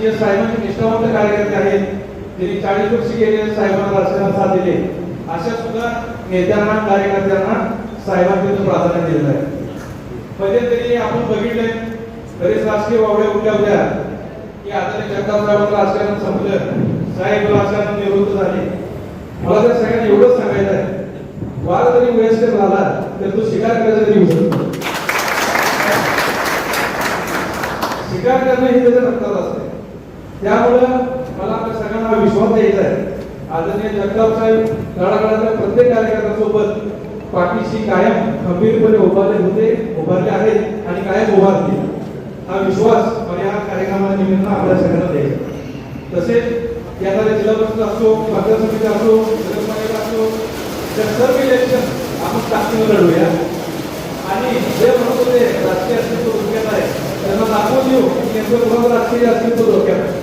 जे साहेबांचे निष्ठावंत कार्यकर्ते आहेत त्यांनी चाळीस वर्ष गेले साहेबांना राजकारणात साथ दिले अशा सुद्धा नेत्यांना कार्यकर्त्यांना साहेबांनी प्राधान्य दिलेलं आहे. तरी आपण बघितलंय बरेच राजकीय वावड्या उठल्या होत्या की आता ते राजकारण संपलं. साहेब राजकारण निवृत्त झाले. मला तर सगळ्यांना एवढंच सांगायचं आहे वाद जरी वयस्कर झाला तर तो शिकार करायचा तरी होऊ शकतो शिकार करणं हे त्याच्या रक्तात असते. त्यामुळं मला आपल्या सगळ्यांना विश्वास द्यायचा आहे. आदरणीय जगताप साहेब तळागाळातल्या प्रत्येक कार्यकर्त्यासोबत पाठीशी कायम खंबीरपणे उभारले होते उभारले आहेत आणि कायम उभारतील. हा विश्वास मला या कार्यक्रमानिमित्त आपल्या सगळ्यांना द्यायचा तसेच येणाऱ्या जिल्हा परिषद असो पंचायत समिती असो नगरपालिका असो त्या सर्व इलेक्शन आपण ताकदीनं लढूया आणि जे म्हणतो ते राजकीय अस्तित्व धोक्यात आहे त्यांना दाखवून देऊ की नेमकं कोणाचं राजकीय अस्तित्व धोक्यात आहे.